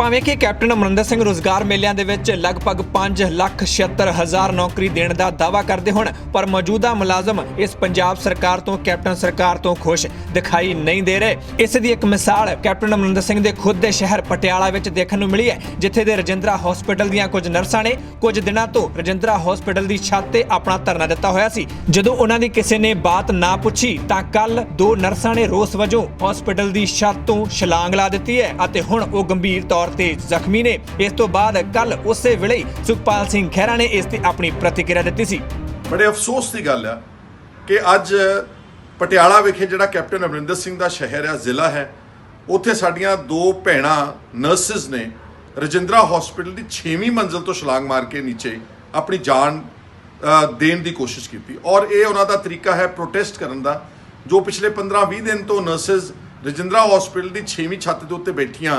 ਭਾਵੇਂ ਕਿ ਕੈਪਟਨ ਅਮਰਿੰਦਰ ਸਿੰਘ ਰੋਜ਼ਗਾਰ ਮੇਲਿਆਂ ਦੇ ਵਿੱਚ ਲਗਭਗ 5 ਲੱਖ 76 ਹਜ਼ਾਰ ਨੌਕਰੀ ਦੇਣ ਦਾ ਦਾਅਵਾ ਕਰਦੇ ਹੁਣ, ਪਰ ਮੌਜੂਦਾ ਮੁਲਾਜ਼ਮ ਇਸ ਪੰਜਾਬ ਸਰਕਾਰ ਤੋਂ, ਕੈਪਟਨ ਸਰਕਾਰ ਤੋਂ ਖੁਸ਼ ਦਿਖਾਈ ਨਹੀਂ ਦੇ ਰਹੇ। ਇਸ ਦੀ ਇੱਕ ਮਿਸਾਲ ਕੈਪਟਨ ਅਮਰਿੰਦਰ ਸਿੰਘ ਦੇ ਖੁਦ ਦੇ ਸ਼ਹਿਰ ਪਟਿਆਲਾ ਵਿੱਚ ਦੇਖਣ ਨੂੰ ਮਿਲੀ ਹੈ, ਜਿੱਥੇ ਦੇ ਰਜਿੰਦਰਾ ਹਸਪੀਟਲ ਦੀਆਂ ਕੁਝ ਨਰਸਾਂ ਨੇ ਕੁਝ ਦਿਨਾਂ ਤੋਂ ਰਜਿੰਦਰਾ ਹਸਪੀਟਲ ਦੀ ਛੱਤ ਤੇ ਆਪਣਾ ਧਰਨਾ ਦਿੱਤਾ ਹੋਇਆ ਸੀ। ਜਦੋਂ ਉਹਨਾਂ ਦੀ ਕਿਸੇ ਨੇ ਬਾਤ ਨਾ ਪੁੱਛੀ, ਤਾਂ ਕੱਲ ਦੋ ਨਰਸਾਂ ਨੇ ਰੋਸ ਵਜੋਂ ਹਸਪੀਟਲ ਦੀ ਛੱਤ ਤੋਂ ਛਲਾਂਗ ਲਾ ਦਿੱਤੀ ਹੈ ਅਤੇ ਹੁਣ ਉਹ ਗੰਭੀਰ ਤੌਰ ਤੇ ਜ਼ਖਮੀ ਨੇ। ਇਸ ਤੋਂ ਬਾਅਦ ਕੱਲ ਉਸੇ ਵੇਲੇ ਸੁਖਪਾਲ ਸਿੰਘ ਖਹਿਰਾ ਨੇ ਇਸ ਤੇ ਆਪਣੀ ਪ੍ਰਤੀਕਿਰਿਆ ਦਿੱਤੀ ਸੀ। ਬੜੇ ਅਫਸੋਸ ਦੀ ਗੱਲ ਆ ਕਿ ਅੱਜ ਪਟਿਆਲਾ ਵਿਖੇ ਜਿਹੜਾ ਕੈਪਟਨ ਅਮਰਿੰਦਰ ਸਿੰਘ ਦਾ ਸ਼ਹਿਰ ਆ, ਜ਼ਿਲ੍ਹਾ ਹੈ, ਉੱਥੇ ਸਾਡੀਆਂ ਦੋ ਭੈਣਾਂ ਨਰਸਿਸ ਨੇ ਰਜਿੰਦਰਾ ਹਸਪੀਟਲ ਦੀ 6ਵੀਂ ਮੰਜ਼ਲ ਤੋਂ ਛਲਾਂਗ ਮਾਰ ਕੇ ਨੀਚੇ ਆਪਣੀ ਜਾਨ ਦੇਣ ਦੀ ਕੋਸ਼ਿਸ਼ ਕੀਤੀ। ਔਰ ਇਹ ਉਹਨਾਂ ਦਾ ਤਰੀਕਾ ਹੈ ਪ੍ਰੋਟੈਸਟ ਕਰਨ ਦਾ, ਜੋ ਪਿਛਲੇ 15-20 ਦਿਨ ਤੋਂ ਨਰਸਿਸ ਰਜਿੰਦਰਾ ਹਸਪੀਟਲ ਦੀ 6ਵੀਂ ਛੱਤ ਦੇ ਉੱਤੇ ਬੈਠੀਆਂ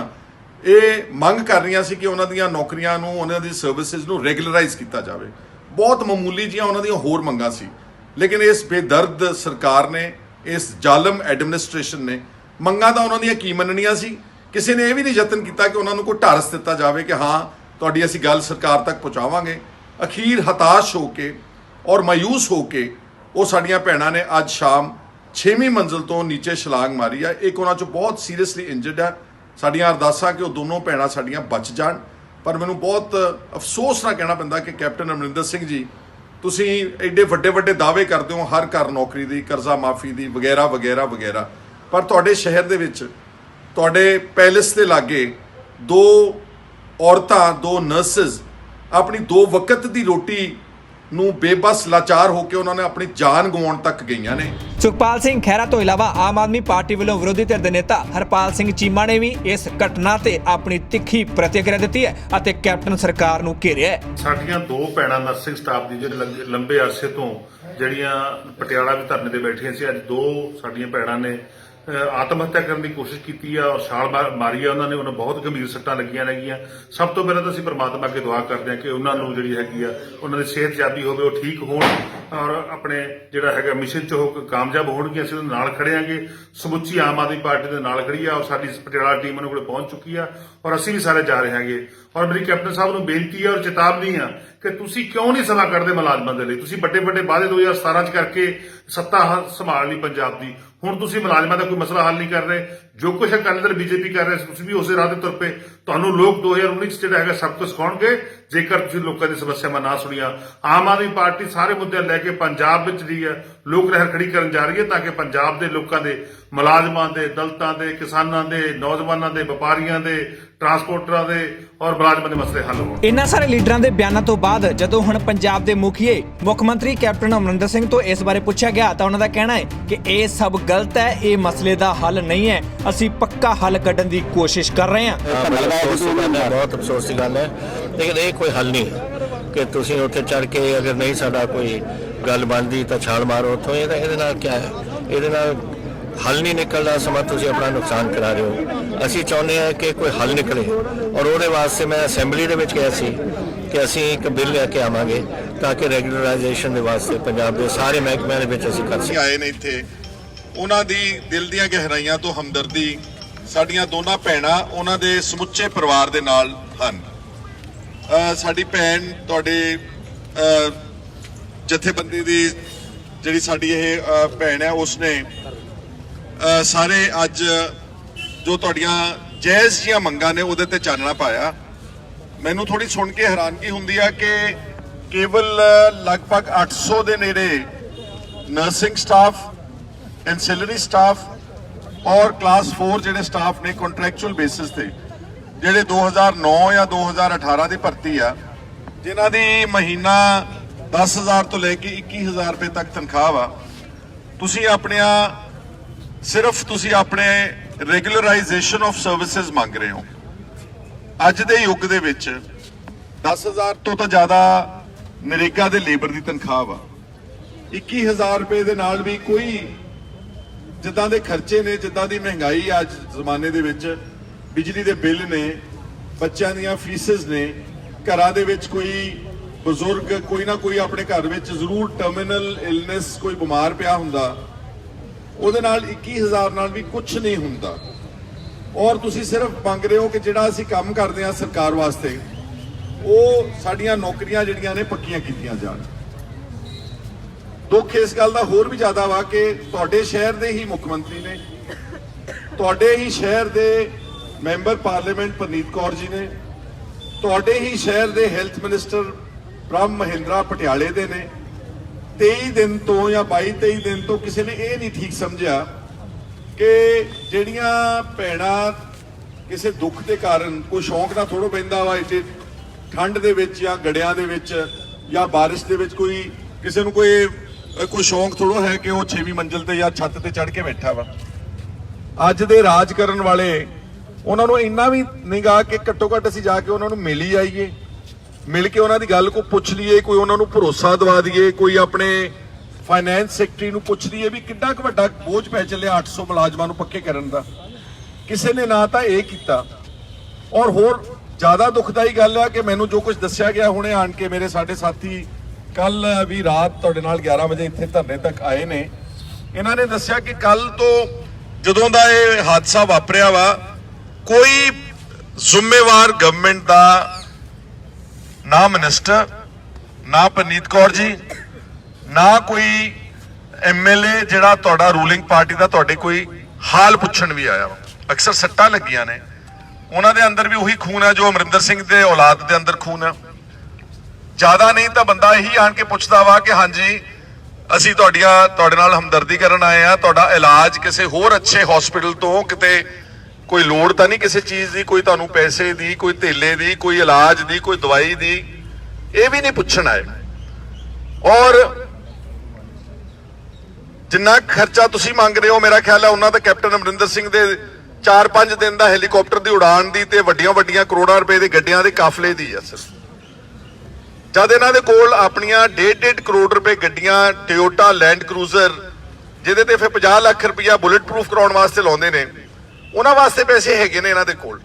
ਇਹ ਮੰਗ ਕਰ ਰਹੀਆਂ ਸੀ ਕਿ ਉਹਨਾਂ ਦੀਆਂ ਨੌਕਰੀਆਂ ਨੂੰ, ਉਹਨਾਂ ਦੀ ਸਰਵਿਸਿਜ਼ ਨੂੰ ਰੈਗੂਲਰਾਈਜ਼ ਕੀਤਾ ਜਾਵੇ। ਬਹੁਤ ਮਾਮੂਲੀ ਜੀਆਂ ਉਹਨਾਂ ਦੀਆਂ ਹੋਰ ਮੰਗਾਂ ਸੀ। ਲੇਕਿਨ ਇਸ ਬੇਦਰਦ ਸਰਕਾਰ ਨੇ, ਇਸ ਜ਼ਾਲਮ ਐਡਮਿਨਿਸਟ੍ਰੇਸ਼ਨ ਨੇ ਮੰਗਾਂ ਤਾਂ ਉਹਨਾਂ ਦੀਆਂ ਕੀ ਮੰਨਣੀਆਂ ਸੀ? ਕਿਸੇ ਨੇ ਇਹ ਵੀ ਨਹੀਂ ਯਤਨ ਕੀਤਾ ਕਿ ਉਹਨਾਂ ਨੂੰ ਕੋਈ ਢਾਰਸ ਦਿੱਤਾ ਜਾਵੇ ਕਿ ਹਾਂ, ਤੁਹਾਡੀ ਅਸੀਂ ਗੱਲ ਸਰਕਾਰ ਤੱਕ ਪਹੁੰਚਾਵਾਂਗੇ। ਅਖੀਰ ਹਤਾਸ਼ ਹੋ ਕੇ ਔਰ ਮਾਯੂਸ ਹੋ ਕੇ ਉਹ ਸਾਡੀਆਂ ਭੈਣਾਂ ਨੇ ਅੱਜ ਸ਼ਾਮ 6ਵੀਂ ਮੰਜ਼ਲ ਤੋਂ ਨੀਚੇ ਛਲਾਂਗ ਮਾਰੀ ਆ। ਇੱਕ ਉਹਨਾਂ ਚੋਂ ਬਹੁਤ ਸੀਰੀਅਸਲੀ ਇੰਜਰਡ ਆ। ਸਾਡੀਆਂ ਅਰਦਾਸਾਂ ਕਿ ਉਹ ਦੋਨੋਂ ਭੈਣਾਂ ਸਾਡੀਆਂ ਬਚ ਜਾਣ। ਪਰ ਮੈਨੂੰ ਬਹੁਤ ਅਫਸੋਸ ਨਾਲ ਕਹਿਣਾ ਪੈਂਦਾ ਕਿ ਕੈਪਟਨ ਅਮਰਿੰਦਰ ਸਿੰਘ ਜੀ, ਤੁਸੀਂ ਐਡੇ ਵੱਡੇ ਵੱਡੇ ਦਾਅਵੇ ਕਰਦੇ ਹੋ ਹਰ ਘਰ ਨੌਕਰੀ ਦੀ, ਕਰਜ਼ਾ ਮਾਫੀ ਦੀ, ਵਗੈਰਾ ਵਗੈਰਾ ਵਗੈਰਾ। ਪਰ ਤੁਹਾਡੇ ਸ਼ਹਿਰ ਦੇ ਵਿੱਚ, ਤੁਹਾਡੇ ਪੈਲੇਸ ਦੇ ਲਾਗੇ ਦੋ ਔਰਤਾਂ, ਦੋ ਨਰਸਸ ਆਪਣੀ ਦੋ ਵਕਤ ਦੀ ਰੋਟੀ ਨੂੰ ਬੇਬਸ ਲਾਚਾਰ ਹੋ ਕੇ ਉਹਨਾਂ ਨੇ ਆਪਣੀ ਜਾਨ ਗਵਾਉਣ ਤੱਕ ਗਈਆਂ ਨੇ। ਸੁਖਪਾਲ ਸਿੰਘ ਖਹਿਰਾ ਤੋਂ ਇਲਾਵਾ ਆਮ ਆਦਮੀ ਪਾਰਟੀ ਵੱਲੋਂ ਵਿਰੋਧੀ ਧਿਰ ਦੇ ਨੇਤਾ ਹਰਪਾਲ ਸਿੰਘ ਚੀਮਾ ਨੇ ਵੀ ਇਸ ਘਟਨਾ ਤੇ ਆਪਣੀ ਤਿੱਖੀ ਪ੍ਰਤੀਕਿਰਿਆ ਦਿੱਤੀ ਹੈ ਅਤੇ ਕੈਪਟਨ ਸਰਕਾਰ ਨੂੰ ਘੇਰਿਆ ਹੈ। ਸਾਡੀਆਂ ਦੋ ਭੈਣਾਂ ਨਰਸਿੰਗ ਸਟਾਫ ਦੀ ਜਿਹੜੇ ਲੰਬੇ ਅਰਸੇ ਤੋਂ ਜਿਹੜੀਆਂ ਪਟਿਆਲਾ ਵਿੱਚ ਧਰਨੇ ਤੇ ਬੈਠੀਆਂ ਸੀ ਅੱਜ ਦੋ ਸਾਡੀਆਂ ਭੈਣਾਂ ਨੇ ਆਤਮ ਹੱਤਿਆ ਕਰਨ ਦੀ ਕੋਸ਼ਿਸ਼ ਕੀਤੀ ਆ ਔਰ ਛਾਲ ਮਾਰ- ਮਾਰੀ ਆ ਉਹਨਾਂ ਨੇ, ਉਹਨਾਂ ਬਹੁਤ ਗੰਭੀਰ ਸੱਟਾਂ ਲੱਗੀਆਂ ਨੇਗੀਆਂ। ਸਭ ਤੋਂ ਪਹਿਲਾਂ ਤਾਂ ਅਸੀਂ ਪ੍ਰਮਾਤਮਾ ਅੱਗੇ ਦੁਆ ਕਰਦੇ ਹਾਂ ਕਿ ਉਹਨਾਂ ਨੂੰ ਜਿਹੜੀ ਹੈਗੀ ਆ, ਉਹਨਾਂ ਦੀ ਸਿਹਤ ਜਾਬੀ ਹੋਵੇ, ਉਹ ਠੀਕ ਹੋਣ। ਔਰ ਆਪਣੇ ਜਿਹੜਾ ਹੈਗਾ ਮਿਸ਼ਨ 'ਚ ਉਹ ਕਾਮਯਾਬ ਹੋਣਗੇ ਅਸੀਂ ਉਹਨਾਂ ਨਾਲ ਖੜੇ ਆਂਗੇ। ਸਮੁੱਚੀ ਆਮ ਆਦਮੀ ਪਾਰਟੀ ਦੇ ਨਾਲ ਖੜੀ ਆ ਔਰ ਸਾਡੀ ਪਟਿਆਲਾ ਟੀਮ ਉਹਨਾਂ ਕੋਲ ਪਹੁੰਚ ਚੁੱਕੀ ਆ ਔਰ ਅਸੀਂ ਵੀ ਸਾਰੇ ਜਾ ਰਹੇ ਹਾਂਗੇ ਔਰ ਮੇਰੀ ਕੈਪਟਨ ਸਾਹਿਬ ਨੂੰ ਬੇਨਤੀ ਆ ਔਰ ਚੇਤਾਵਨੀ ਆ ਕਿ ਤੁਸੀਂ ਕਿਉਂ ਨਹੀਂ ਸੇਵਾ ਕਰਦੇ ਮੁਲਾਜ਼ਮਾਂ ਦੇ ਲਈ? ਤੁਸੀਂ ਵੱਡੇ ਵੱਡੇ ਵਾਅਦੇ 2017 ਚ ਕਰਕੇ ਸੱਤਾ ਹ- ਸੰਭਾਲ ਲਈ ਪੰਜਾਬ ਦੀ। ਹੁਣ ਤੁਸੀਂ ਮੁਲਾਜ਼ਮਾਂ ਦਾ ਕੋਈ ਮਸਲਾ ਹੱਲ ਨਹੀਂ ਕਰ ਰਹੇ। ਜੋ ਕੁਛ ਅਕਾਲੀ ਦਲ ਬੀਜੇਪੀ ਕਰ ਰਿਹਾ ਸੀ, ਤੁਸੀਂ ਵੀ ਉਸੇ ਰਾਹ ਤੇ ਤੁਰ ਪਏ। ਤੁਹਾਨੂੰ ਲੋਕ 2019 ਚ ਜਿਹੜਾ ਹੈਗਾ ਸਭ ਕੁਝ ਸਿਖਾਉਣਗੇ ਜੇਕਰ ਤੁਸੀਂ ਲੋਕਾਂ ਦੀ ਸਮੱਸਿਆਵਾਂ ਨਾ ਸੁਣੀਆਂ, ਆਮ ਆਦਮੀ ਪਾਰਟੀ ਸਾਰੇ ਮੁੱਦੇ ਲੈ ਕੇ ਪੰਜਾਬ ਵਿੱਚ ਜਿਹੜੀ ਹੈ। ਲੋਕ ਲਹਿਰ ਖੜੀ ਕਰਨ ਜਾ ਰਹੀ ਹੈ ਤਾਂ ਕਿ ਪੰਜਾਬ ਦੇ ਲੋਕਾਂ ਦੇ ਮੁਲਾਜ਼ਮਾਂ ਦੇ ਦਲਤਾਂ ਦੇ ਕਿਸਾਨਾਂ ਦੇ ਨੌਜਵਾਨਾਂ ਦੇ ਵਪਾਰੀਆਂ ਦੇ ਟਰਾਂਸਪੋਰਟਰਾਂ ਦੇ ਔਰ ਮੁਲਾਜ਼ਮਾਂ ਦੇ ਮਸਲੇ ਹੱਲ ਹੋਣ। ਇਨ੍ਹਾਂ ਸਾਰੇ ਲੀਡਰਾਂ ਦੇ ਬਿਆਨਾਂ ਤੋਂ ਬਾਅਦ ਜਦੋਂ ਹੁਣ ਪੰਜਾਬ ਦੇ ਮੁਖੀਏ ਮੁੱਖ ਮੰਤਰੀ ਕੈਪਟਨ ਅਮਰਿੰਦਰ ਸਿੰਘ ਤੋਂ ਇਸ ਬਾਰੇ ਪੁੱਛਿਆ ਗਿਆ ਤਾਂ ਉਹਨਾਂ ਦਾ ਕਹਿਣਾ ਹੈ ਕਿ ਇਹ ਸਭ ਗਲਤ ਹੈ ਇਹ ਮਸਲੇ ਦਾ ਹੱਲ ਨਹੀਂ ਹੈ ਅਸੀਂ ਪੱਕਾ ਹੱਲ ਕੱਢਣ ਦੀ ਕੋਸ਼ਿਸ਼ ਕਰ ਰਹੇ ਹਾਂ। ਬਹੁਤ ਅਫਸੋਸ ਦੀ ਗੱਲ ਹੈ ਲੇਕਿਨ ਇਹ ਕੋਈ ਹੱਲ ਨਹੀਂ ਹੈ ਕਿ ਤੁਸੀਂ ਉੱਥੇ ਚੜ ਕੇ ਅਗਰ ਨਹੀਂ ਸਾਡਾ ਕੋਈ ਗੱਲ ਬਣਦੀ ਤਾਂ ਛਾਲ ਮਾਰੋ ਉੱਥੋਂ, ਇਹ ਤਾਂ ਇਹਦੇ ਨਾਲ ਕੀ ਹੈ? ਇਹਦੇ ਨਾਲ ਹੱਲ ਨਹੀਂ ਨਿਕਲਦਾ, ਸਮਾਂ ਤੁਸੀਂ ਆਪਣਾ ਨੁਕਸਾਨ ਕਰਾ ਰਹੇ ਹੋ। ਅਸੀਂ ਚਾਹੁੰਦੇ ਹਾਂ ਕਿ ਕੋਈ ਹੱਲ ਨਿਕਲੇ। ਔਰ ਉਹਦੇ ਵਾਸਤੇ ਮੈਂ ਅਸੈਂਬਲੀ ਦੇ ਵਿੱਚ ਗਿਆ ਸੀ ਕਿ ਅਸੀਂ ਇੱਕ ਬਿੱਲ ਲੈ ਕੇ ਆਵਾਂਗੇ ਤਾਂ ਕਿ ਰੈਗੂਲਰਾਈਜੇਸ਼ਨ ਦੇ ਵਾਸਤੇ ਪੰਜਾਬ ਦੇ ਸਾਰੇ ਮਹਿਕਮਿਆਂ ਦੇ ਵਿੱਚ ਅਸੀਂ ਕਰ ਅਸੀਂ ਸਕੀਏ ਆਏ ਨੇ ਇੱਥੇ। ਉਹਨਾਂ ਦੀ ਦਿਲ ਦੀਆਂ ਗਹਿਰਾਈਆਂ ਤੋਂ ਹਮਦਰਦੀ ਸਾਡੀਆਂ ਦੋਨਾਂ ਭੈਣਾਂ ਉਹਨਾਂ ਦੇ ਸਮੁੱਚੇ ਪਰਿਵਾਰ ਦੇ ਨਾਲ ਹਨ। ਸਾਡੀ ਭੈਣ ਤੁਹਾਡੇ ਜਥੇਬੰਦੀ ਦੀ ਜਿਹੜੀ ਸਾਡੀ ਇਹ ਭੈਣ ਹੈ ਉਸਨੇ ਅਹ, ਸਾਰੇ ਅੱਜ ਜੋ ਤੁਹਾਡੀਆਂ ਜਾਇਜ਼ ਜੀਆਂ ਮੰਗਾਂ ਨੇ ਉਹਦੇ ਤੇ ਚਾਨਣਾ ਪਾਇਆ। ਮੈਨੂੰ ਥੋੜੀ ਸੁਣ ਕੇ ਹੈਰਾਨਗੀ ਹੁੰਦੀ ਆ ਕਿ ਕੇਵਲ ਲਗਭਗ 800 ਦੇ ਨੇੜੇ ਨਰਸਿੰਗ ਸਟਾਫ ਐਂਸਿਲਰੀ ਸਟਾਫ ਔਰ ਕਲਾਸ 4 ਜਿਹੜੇ ਸਟਾਫ ਨੇ ਕੰਟਰੈਕਚੁਅਲ ਬੇਸਿਸ ਤੇ ਜਿਹੜੇ 2009 ਜਾਂ 2018 ਦੀ ਭਰਤੀ ਆ ਜਿਨ੍ਹਾਂ ਦੀ ਮਹੀਨਾ 10000 ਤੋਂ ਲੈ ਕੇ 21000 ਰੁਪਏ ਤੱਕ ਤਨਖਾਹ ਵਾ। ਤੁਸੀਂ ਆਪਣਿਆਂ, ਸਿਰਫ ਤੁਸੀਂ ਆਪਣੇ ਰੈਗੂਲਰਾਈਜੇਸ਼ਨ ਆਫ ਸਰਵਿਸਿਜ਼ ਮੰਗ ਰਹੇ ਹੋ। ਅੱਜ ਦੇ ਯੁੱਗ ਦੇ ਵਿੱਚ 10000 ਤੋਂ ਤਾਂ ਜ਼ਿਆਦਾ ਨਰੇਗਾ ਦੇ ਲੇਬਰ ਦੀ ਤਨਖਾਹ ਵਾ। 21000 ਰੁਪਏ ਦੇ ਨਾਲ ਵੀ ਕੋਈ ਜਿੱਦਾਂ ਦੇ ਖਰਚੇ ਨੇ, ਜਿੱਦਾਂ ਦੀ ਮਹਿੰਗਾਈ ਅੱਜ ਜ਼ਮਾਨੇ ਦੇ ਵਿੱਚ ਬਿਜਲੀ ਦੇ ਬਿੱਲ ਨੇ, ਬੱਚਿਆਂ ਦੀਆਂ ਫੀਸਸ ਨੇ, ਘਰਾਂ ਦੇ ਵਿੱਚ ਕੋਈ ਬਜ਼ੁਰਗ ਕੋਈ ਨਾ ਕੋਈ ਆਪਣੇ ਘਰ ਵਿੱਚ ਜ਼ਰੂਰ ਟਰਮੀਨਲ ਇਲਨੈਸ ਕੋਈ ਬਿਮਾਰ ਪਿਆ ਹੁੰਦਾ, ਉਹਦੇ ਨਾਲ 21000 ਨਾਲ ਵੀ ਕੁਝ ਨਹੀਂ ਹੁੰਦਾ। ਔਰ ਤੁਸੀਂ ਸਿਰਫ ਮੰਗ ਰਹੇ ਹੋ ਕਿ ਜਿਹੜਾ ਅਸੀਂ ਕੰਮ ਕਰਦੇ ਹਾਂ ਸਰਕਾਰ ਵਾਸਤੇ, ਉਹ ਸਾਡੀਆਂ ਨੌਕਰੀਆਂ ਜਿਹੜੀਆਂ ਨੇ ਪੱਕੀਆਂ ਕੀਤੀਆਂ ਜਾਣ। ਦੁੱਖ ਇਸ ਗੱਲ ਦਾ ਹੋਰ ਵੀ ਜ਼ਿਆਦਾ ਵਾ ਕਿ ਤੁਹਾਡੇ ਸ਼ਹਿਰ ਦੇ ਹੀ ਮੁੱਖ ਮੰਤਰੀ ਨੇ, ਤੁਹਾਡੇ ਹੀ ਸ਼ਹਿਰ ਦੇ ਮੈਂਬਰ ਪਾਰਲੀਮੈਂਟ ਪਰਨੀਤ ਕੌਰ ਜੀ ਨੇ, ਤੁਹਾਡੇ ਹੀ ਸ਼ਹਿਰ ਦੇ ਹੈਲਥ ਮਿਨਿਸਟਰ ਬ੍ਰਹਮ ਮਹਿੰਦਰਾ ਪਟਿਆਲੇ ਦੇ ਨੇ। 23 ਦਿਨ ਤੋਂ ਜਾਂ 22 23 ਦਿਨ ਤੋਂ ਕਿਸੇ ਨੇ ਇਹ ਨਹੀਂ ਠੀਕ ਸਮਝਿਆ ਕਿ ਜਿਹੜੀਆਂ ਭੈਣਾਂ ਕਿਸੇ ਦੁੱਖ ਦੇ ਕਾਰਨ, ਕੋਈ ਸ਼ੌਂਕ ਨਾਲ ਥੋੜੋ ਪੈਂਦਾ ਵਾ ਇੱਥੇ, ਠੰਡ ਦੇ ਵਿੱਚ ਜਾਂ ਗੜਿਆਂ ਦੇ ਵਿੱਚ ਜਾਂ ਬਾਰਿਸ਼ ਦੇ ਵਿੱਚ ਕੋਈ ਕਿਸੇ ਨੂੰ ਕੋਈ ਕੋਈ ਸ਼ੌਂਕ ਥੋੜੋ ਹੈ ਕਿ ਉਹ 6ਵੀਂ ਮੰਜ਼ਿਲ ਤੇ ਜਾਂ ਛੱਤ ਤੇ ਚੜ ਕੇ ਬੈਠਾ ਵਾ। ਅੱਜ ਦੇ ਰਾਜ ਕਰਨ ਵਾਲੇ, ਉਹਨਾਂ ਨੂੰ ਇੰਨਾ ਵੀ ਨਿਗਾ ਕਿ ਘੱਟੋ ਘੱਟ ਅਸੀਂ ਜਾ ਕੇ ਉਹਨਾਂ ਨੂੰ ਮਿਲ ਹੀ ਆਈਏ। ਮਿਲ ਕੇ ਉਹਨਾਂ ਦੀ ਗੱਲ ਕੋ ਪੁੱਛ ਲਈਏ, ਕੋਈ ਉਹਨਾਂ ਨੂੰ ਭਰੋਸਾ ਦਵਾ ਦਈਏ, ਕੋਈ ਆਪਣੇ ਫਾਈਨੈਂਸ ਸੈਕਟਰੀ ਨੂੰ ਪੁੱਛ ਲਈਏ ਵੀ ਕਿੰਨਾ ਕੁ ਵੱਡਾ ਬੋਝ ਪੈ ਚੱਲਿਆ 800 ਮੁਲਾਜ਼ਮਾਂ ਨੂੰ ਪੱਕੇ ਕਰਨ ਦਾ। ਕਿਸੇ ਨੇ ਨਾ ਤਾਂ ਇਹ ਕੀਤਾ। ਔਰ ਹੋਰ ਜ਼ਿਆਦਾ ਦੁਖਦਾਈ ਗੱਲ ਆ ਕਿ ਮੈਨੂੰ ਜੋ ਕੁਝ ਦੱਸਿਆ ਗਿਆ ਹੁਣੇ ਆਣ ਕੇ ਮੇਰੇ ਸਾਡੇ ਸਾਥੀ ਕੱਲ ਵੀ ਰਾਤ ਤੁਹਾਡੇ ਨਾਲ 11 ਵਜੇ ਇੱਥੇ ਧਰਨੇ ਤੱਕ ਆਏ ਨੇ। ਇਹਨਾਂ ਨੇ ਦੱਸਿਆ ਕਿ ਕੱਲ ਤੋਂ ਜਦੋਂ ਦਾ ਇਹ ਹਾਦਸਾ ਵਾਪਰਿਆ ਵਾ, ਕੋਈ ਜ਼ਿੰਮੇਵਾਰ ਗਵਰਨਮੈਂਟ ਦਾ ਨਾ ਮਿਨਿਸਟਰ ਨਾ ਪਰਨੀਤ ਕੌਰ ਜੀ, ਨਾ ਕੋਈ ਐਮਐਲਏ ਜਿਹੜਾ ਤੁਹਾਡਾ ਰੂਲਿੰਗ ਪਾਰਟੀ ਦਾ ਤੁਹਾਡੇ ਕੋਈ ਹਾਲ ਪੁੱਛਣ ਵੀ ਆਇਆ ਵਾ। ਅਕਸਰ ਸੱਟਾਂ ਲੱਗੀਆਂ ਨੇ ਉਹਨਾਂ ਦੇ ਅੰਦਰ ਵੀ ਉਹੀ ਖੂਨ ਹੈ ਜੋ ਅਮਰਿੰਦਰ ਸਿੰਘ ਦੇ ਔਲਾਦ ਦੇ ਅੰਦਰ ਖੂਨ ਹੈ ਜ਼ਿਆਦਾ ਨਹੀਂ ਤਾਂ ਬੰਦਾ ਇਹੀ ਆਣ ਕੇ ਪੁੱਛਦਾ ਵਾ ਕਿ ਹਾਂਜੀ, ਅਸੀਂ ਤੁਹਾਡੀਆਂ, ਤੁਹਾਡੇ ਨਾਲ ਹਮਦਰਦੀ ਕਰਨ ਆਏ ਆ ਤੁਹਾਡਾ ਇਲਾਜ ਕਿਸੇ ਹੋਰ ਅੱਛੇ ਹਸਪੀਟਲ ਤੋਂ ਕਿਤੇ ਕੋਈ ਲੋੜ ਤਾਂ ਨਹੀਂ ਕਿਸੇ ਚੀਜ਼ ਦੀ, ਕੋਈ ਤੁਹਾਨੂੰ ਪੈਸੇ ਦੀ, ਕੋਈ ਧੇਲੇ ਦੀ, ਕੋਈ ਇਲਾਜ ਦੀ, ਕੋਈ ਦਵਾਈ ਦੀ। ਇਹ ਵੀ ਨਹੀਂ ਪੁੱਛਣ ਆਏ। ਔਰ ਜਿੰਨਾ ਖਰਚਾ ਤੁਸੀਂ ਮੰਗ ਰਹੇ ਹੋ, ਮੇਰਾ ਖਿਆਲ ਹੈ ਉਹਨਾਂ ਦਾ ਕੈਪਟਨ ਅਮਰਿੰਦਰ ਸਿੰਘ ਦੇ 4-5 ਦਿਨ ਦਾ ਹੈਲੀਕਾਪਟਰ ਦੀ ਉਡਾਨ ਦੀ ਤੇ ਵੱਡੀਆਂ ਵੱਡੀਆਂ ਕਰੋੜਾਂ ਰੁਪਏ ਦੇ ਗੱਡੀਆਂ ਦੇ ਕਾਫਲੇ ਦੀ ਹੈ ਸਿਰਫ। ਜਦ ਇਹਨਾਂ ਦੇ ਕੋਲ ਆਪਣੀਆਂ 1.5 ਕਰੋੜ ਰੁਪਏ ਗੱਡੀਆਂ ਟੋਯੋਟਾ ਲੈਂਡ ਕਰੂਜ਼ਰ ਜਿਹਦੇ ਤੇ ਫਿਰ 50 ਲੱਖ ਰੁਪਇਆ ਬੁਲੇਟ ਪ੍ਰੂਫ ਕਰਾਉਣ ਵਾਸਤੇ ਲਾਉਂਦੇ ਨੇ ਉਹਨਾਂ ਵਾਸਤੇ ਪੈਸੇ ਹੈਗੇ ਨੇ ਇਹਨਾਂ ਦੇ ਕੋਲ।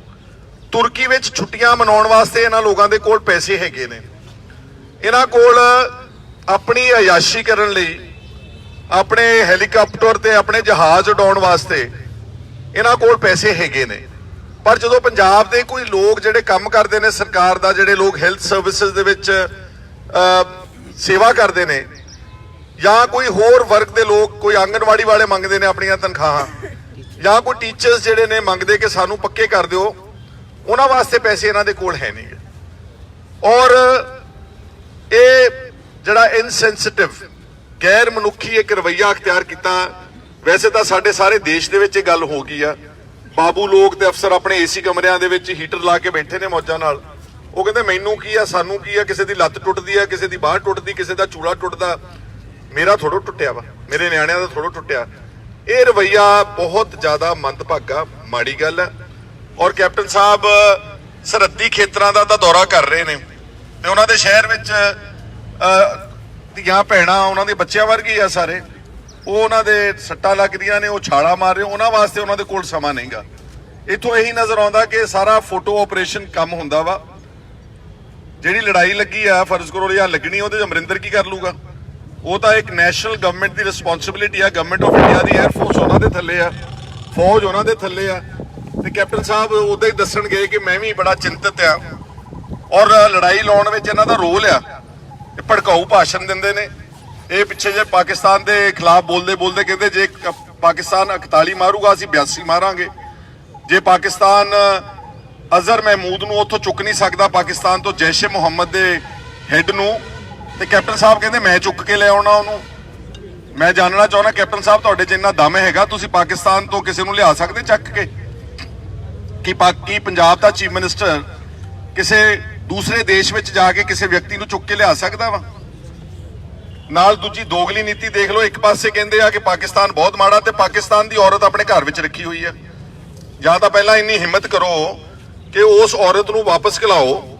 ਤੁਰਕੀ ਵਿੱਚ ਛੁੱਟੀਆਂ ਮਨਾਉਣ ਵਾਸਤੇ ਇਹਨਾਂ ਲੋਕਾਂ ਦੇ ਕੋਲ ਪੈਸੇ ਹੈਗੇ ਨੇ। ਇਹਨਾਂ ਕੋਲ ਆਪਣੀ ਅਯਾਸ਼ੀ ਕਰਨ ਲਈ, ਆਪਣੇ ਹੈਲੀਕਾਪਟਰ ਤੇ ਆਪਣੇ ਜਹਾਜ਼ ਉਡਾਉਣ ਵਾਸਤੇ ਇਹਨਾਂ ਕੋਲ ਪੈਸੇ ਹੈਗੇ ਨੇ। ਪਰ ਜਦੋਂ ਪੰਜਾਬ ਦੇ ਕੋਈ ਲੋਕ ਜਿਹੜੇ ਕੰਮ ਕਰਦੇ ਨੇ, ਸਰਕਾਰ ਦਾ ਜਿਹੜੇ ਲੋਕ ਹੈਲਥ ਸਰਵਿਸਿਜ਼ ਦੇ ਵਿੱਚ ਸੇਵਾ ਕਰਦੇ ਨੇ ਜਾਂ ਕੋਈ ਹੋਰ ਵਰਗ ਦੇ ਲੋਕ, ਕੋਈ ਆਂਗਣਵਾੜੀ ਵਾਲੇ ਮੰਗਦੇ ਨੇ ਆਪਣੀਆਂ ਤਨਖਾਹਾਂ ਜਾਂ ਕੋਈ ਟੀਚਰਸ ਜਿਹੜੇ ਨੇ ਮੰਗਦੇ ਕਿ ਸਾਨੂੰ ਪੱਕੇ ਕਰ ਦਿਓ, ਉਹਨਾਂ ਵਾਸਤੇ ਪੈਸੇ ਇਹਨਾਂ ਦੇ ਕੋਲ ਹੈ ਨਹੀਂ। ਔਰ ਇਹ ਜਿਹੜਾ ਇਨਸੈਂਸਿਟਿਵ ਗੈਰ ਮਨੁੱਖੀ ਇੱਕ ਰਵਈਆ ਅਖਤਿਆਰ ਕੀਤਾ, ਵੈਸੇ ਤਾਂ ਸਾਡੇ ਸਾਰੇ ਦੇਸ਼ ਦੇ ਵਿੱਚ ਇਹ ਗੱਲ ਹੋ ਗਈ ਆ। ਬਾਬੂ ਲੋਕ ਤੇ ਅਫਸਰ ਆਪਣੇ ਏਸੀ ਕਮਰਿਆਂ ਦੇ ਵਿੱਚ ਹੀਟਰ ਲਾ ਕੇ ਬੈਠੇ ਨੇ ਮੌਜਾਂ ਨਾਲ। ਉਹ ਕਹਿੰਦੇ, ਮੈਨੂੰ ਕੀ ਆ, ਸਾਨੂੰ ਕੀ ਆ, ਕਿਸੇ ਦੀ ਲੱਤ ਟੁੱਟਦੀ ਆ, ਕਿਸੇ ਦੀ ਬਾਹ ਟੁੱਟਦੀ, ਕਿਸੇ ਦਾ ਚੂੜਾ ਟੁੱਟਦਾ। ਮੇਰਾ ਥੋੜੋ ਟੁੱਟਿਆ ਵਾ, ਮੇਰੇ ਨਿਆਣਿਆਂ ਦਾ ਥੋੜੋ ਟੁੱਟਿਆ। ਇਹ ਰਵਈਆ ਬਹੁਤ ਜ਼ਿਆਦਾ ਮੰਦਭਾਗਾ, ਮਾੜੀ ਗੱਲ ਹੈ। ਔਰ ਕੈਪਟਨ ਸਾਹਿਬ ਸਰਹੱਦੀ ਖੇਤਰਾਂ ਦਾ ਤਾਂ ਦੌਰਾ ਕਰ ਰਹੇ ਨੇ। ਤੇ ਉਹਨਾਂ ਦੇ ਸ਼ਹਿਰ ਵਿੱਚ ਧੀਆਂ ਭੈਣਾਂ, ਉਹਨਾਂ ਦੇ ਬੱਚਿਆਂ ਵਰਗੇ ਆ ਸਾਰੇ। ਉਹ ਉਹਨਾਂ ਦੇ ਸੱਟਾਂ ਲੱਗਦੀਆਂ ਨੇ, ਉਹ ਛਾਲਾ ਮਾਰ ਰਹੇ, ਉਹਨਾਂ ਵਾਸਤੇ ਉਹਨਾਂ ਦੇ ਕੋਲ ਸਮਾਂ ਨਹੀਂਗਾ। ਇੱਥੋਂ ਇਹੀ ਨਜ਼ਰ ਆਉਂਦਾ ਕਿ ਸਾਰਾ ਫੋਟੋ ਆਪਰੇਸ਼ਨ ਕੰਮ ਹੁੰਦਾ ਵਾ। ਜਿਹੜੀ ਲੜਾਈ ਲੱਗੀ ਆ, ਫਰਜ਼ ਕਰੋ ਜਾਂ ਲੱਗਣੀ ਉਹਦੇ ਚ ਅਮਰਿੰਦਰ ਕੀ ਕਰ ਲੂਗਾ ਉਹ ਤਾਂ ਇੱਕ ਨੈਸ਼ਨਲ ਗਵਰਨਮੈਂਟ ਦੀ ਰਿਸਪੌਂਸਿਬਿਲਿਟੀ ਆ ਗਵਰਨਮੈਂਟ ਆਫ ਇੰਡੀਆ ਦੀ 에ਅਰ ਫੋਰਸ ਉਹਨਾਂ ਦੇ ਥੱਲੇ ਆ, ਫੌਜ ਉਹਨਾਂ ਦੇ ਥੱਲੇ ਆ। ਤੇ ਕੈਪਟਨ ਸਾਹਿਬ ਉਦੋਂ ਹੀ ਦੱਸਣ ਗਏ ਕਿ ਮੈਂ ਵੀ ਬੜਾ ਚਿੰਤਤ ਆ ਔਰ ਲੜਾਈ ਲਾਉਣ ਵਿੱਚ ਇਹਨਾਂ ਦਾ ਰੋਲ ਆ। ਇਹ ਭੜਕਾਊ ਭਾਸ਼ਣ ਦਿੰਦੇ ਨੇ। ਇਹ ਪਿੱਛੇ ਜੇ ਪਾਕਿਸਤਾਨ ਦੇ ਖਿਲਾਫ ਬੋਲਦੇ ਬੋਲਦੇ ਕਹਿੰਦੇ ਜੇ ਪਾਕਿਸਤਾਨ 41 ਮਾਰੂਗਾ, ਅਸੀਂ 82 ਮਾਰਾਂਗੇ। ਜੇ ਪਾਕਿਸਤਾਨ ਅਜ਼ਹਰ ਮਹਿਮੂਦ ਨੂੰ ਉੱਥੋਂ ਚੁੱਕ ਨਹੀਂ ਸਕਦਾ, ਪਾਕਿਸਤਾਨ ਤੋਂ ਜੈਸ਼-ਏ ਮੁਹੰਮਦ ਦੇ ਹੈੱਡ ਨੂੰ ਤੇ ਕੈਪਟਨ ਸਾਹਿਬ ਕਹਿੰਦੇ, ਮੈਂ ਚੁੱਕ ਕੇ ਲੈ ਆਉਣਾ ਉਹਨੂੰ। ਮੈਂ ਜਾਣਨਾ ਚਾਹੁੰਦਾ, ਕੈਪਟਨ ਸਾਹਿਬ ਤੁਹਾਡੇ 'ਚ ਇੰਨਾ ਦਮ ਹੈਗਾ, ਤੁਸੀਂ ਪਾਕਿਸਤਾਨ ਤੋਂ ਕਿਸੇ ਨੂੰ ਲਿਆ ਸਕਦੇ ਚੱਕ ਕੇ? ਕਿ ਪਾਕੀ ਪੰਜਾਬ ਦਾ ਚੀਫ ਮਿਨਿਸਟਰ ਕਿਸੇ ਦੂਸਰੇ ਦੇਸ਼ ਵਿੱਚ ਜਾ ਕੇ ਕਿਸੇ ਵਿਅਕਤੀ ਨੂੰ ਚੁੱਕ ਕੇ ਲਿਆ ਸਕਦਾ ਵਾ? ਨਾਲ ਦੂਜੀ ਦੋਗਲੀ ਨੀਤੀ ਦੇਖ ਲਓ, ਇੱਕ ਪਾਸੇ ਕਹਿੰਦੇ ਆ ਕਿ ਪਾਕਿਸਤਾਨ ਬਹੁਤ ਮਾੜਾ ਤੇ ਪਾਕਿਸਤਾਨ ਦੀ ਔਰਤ ਆਪਣੇ ਘਰ ਵਿੱਚ ਰੱਖੀ ਹੋਈ ਹੈ ਜਾਂ ਤਾਂ ਪਹਿਲਾਂ ਇੰਨੀ ਹਿੰਮਤ ਕਰੋ ਕਿ ਉਸ ਔਰਤ ਨੂੰ ਵਾਪਸ ਘਲਾਓ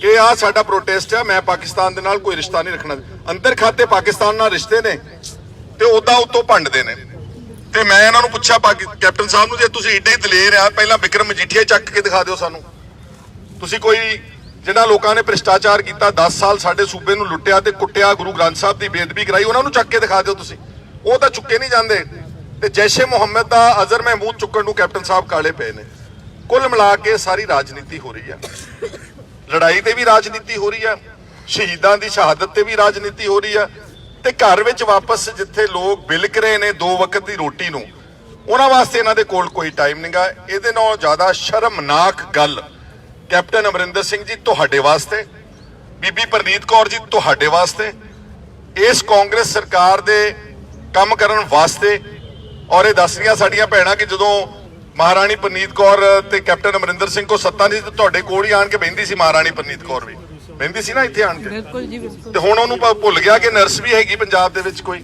ਕਿ ਆ ਸਾਡਾ ਪ੍ਰੋਟੈਸਟ ਆ, ਮੈਂ ਪਾਕਿਸਤਾਨ ਦੇ ਨਾਲ ਕੋਈ ਰਿਸ਼ਤਾ ਨਹੀਂ ਰੱਖਣਾ। ਅੰਦਰ ਖਾਤੇ ਪਾਕਿਸਤਾਨ ਨਾਲ ਰਿਸ਼ਤੇ ਨੇ ਤੇ ਉਦਾਂ ਉਤੋਂ ਭੰਡਦੇ ਨੇ। ਤੇ ਮੈਂ ਇਹਨਾਂ ਨੂੰ ਪੁੱਛਿਆ ਕੈਪਟਨ ਸਾਹਿਬ ਨੂੰ, ਜੇ ਤੁਸੀਂ ਏਡੇ ਹੀ ਦਲੇਰ ਆ, ਪਹਿਲਾਂ ਵਿਕਰਮ ਮਜੀਠੀਆ ਚੱਕ ਕੇ ਦਿਖਾ ਦਿਓ ਸਾਨੂੰ। ਤੁਸੀਂ ਕੋਈ ਜਿਹਨਾਂ ਲੋਕਾਂ ਨੇ ਭ੍ਰਿਸ਼ਟਾਚਾਰ ਕੀਤਾ 10 ਸਾਲ ਸਾਡੇ ਸੂਬੇ ਨੂੰ ਲੁੱਟਿਆ ਤੇ ਕੁੱਟਿਆ, ਗੁਰੂ ਗ੍ਰੰਥ ਸਾਹਿਬ ਦੀ ਬੇਅਦਬੀ ਕਰਾਈ, ਉਹਨਾਂ ਨੂੰ ਚੱਕ ਕੇ ਦਿਖਾ ਦਿਓ ਤੁਸੀਂ। ਉਹ ਤਾਂ ਚੁੱਕੇ ਨਹੀਂ ਜਾਂਦੇ। ਤੇ ਜੈਸ਼ੇ ਮੁਹੰਮਦ ਦਾ ਅਜ਼ਰ ਮਹਿਮੂਦ ਚੁੱਕਣ ਨੂੰ ਕੈਪਟਨ ਸਾਹਿਬ ਕਾਲੇ ਪਏ ਨੇ। ਕੁੱਲ ਮਿਲਾ ਕੇ ਸਾਰੀ ਰਾਜਨੀਤੀ ਹੋ ਰਹੀ ਆ। ਲੜਾਈ ਤੇ ਵੀ ਰਾਜਨੀਤੀ ਹੋ ਰਹੀ ਆ ਸ਼ਹੀਦਾਂ ਦੀ ਸ਼ਹਾਦਤ ਤੇ ਵੀ ਰਾਜਨੀਤੀ ਹੋ ਰਹੀ ਆ ਤੇ ਘਰ ਵਿੱਚ ਵਾਪਸ ਜਿੱਥੇ ਲੋਕ ਬਿਲਕ ਰਹੇ ਨੇ ਦੋ ਵਕਤ ਦੀ ਰੋਟੀ ਨੂੰ, ਉਹਨਾਂ ਵਾਸਤੇ ਇਹਨਾਂ ਦੇ ਕੋਲ ਕੋਈ ਟਾਈਮ ਨਹੀਂਗਾ ਇਹਦੇ ਨਾਲੋਂ ਜ਼ਿਆਦਾ ਸ਼ਰਮਨਾਕ ਗੱਲ ਕੈਪਟਨ ਅਮਰਿੰਦਰ ਸਿੰਘ ਜੀ ਤੁਹਾਡੇ ਵਾਸਤੇ, ਬੀਬੀ ਪ੍ਰਨੀਤ ਕੌਰ ਜੀ ਤੁਹਾਡੇ ਵਾਸਤੇ, ਇਸ ਕਾਂਗਰਸ ਸਰਕਾਰ ਦੇ ਕੰਮ ਕਰਨ ਵਾਸਤੇ ਔਰ ਇਹ ਦੱਸ ਰਹੀਆਂ ਸਾਡੀਆਂ ਭੈਣਾਂ ਕਿ ਜਦੋਂ ਮਹਾਰਾਣੀ ਪ੍ਰਨੀਤ ਕੌਰ ਤੇ ਕੈਪਟਨ ਅਮਰਿੰਦਰ ਸਿੰਘ ਕੋ ਸੱਤਾ ਨਹੀਂ ਤੇ ਤੁਹਾਡੇ ਕੋਲ ਹੀ ਆਣ ਕੇ ਬਹਿੰਦੀ ਸੀ ਮਹਾਰਾਣੀ ਪ੍ਰਨੀਤ ਕੌਰ ਵੀ। ਬਹਿੰਦੀ ਸੀ ਨਾ ਇੱਥੇ ਆਣ ਕੇ? ਬਿਲਕੁਲ ਜੀ ਬਿਲਕੁਲ। ਤੇ ਹੁਣ ਉਹਨੂੰ ਭੁੱਲ ਗਿਆ ਕਿ ਨਰਸ ਵੀ ਹੈਗੀ ਪੰਜਾਬ ਦੇ ਵਿੱਚ ਕੋਈ?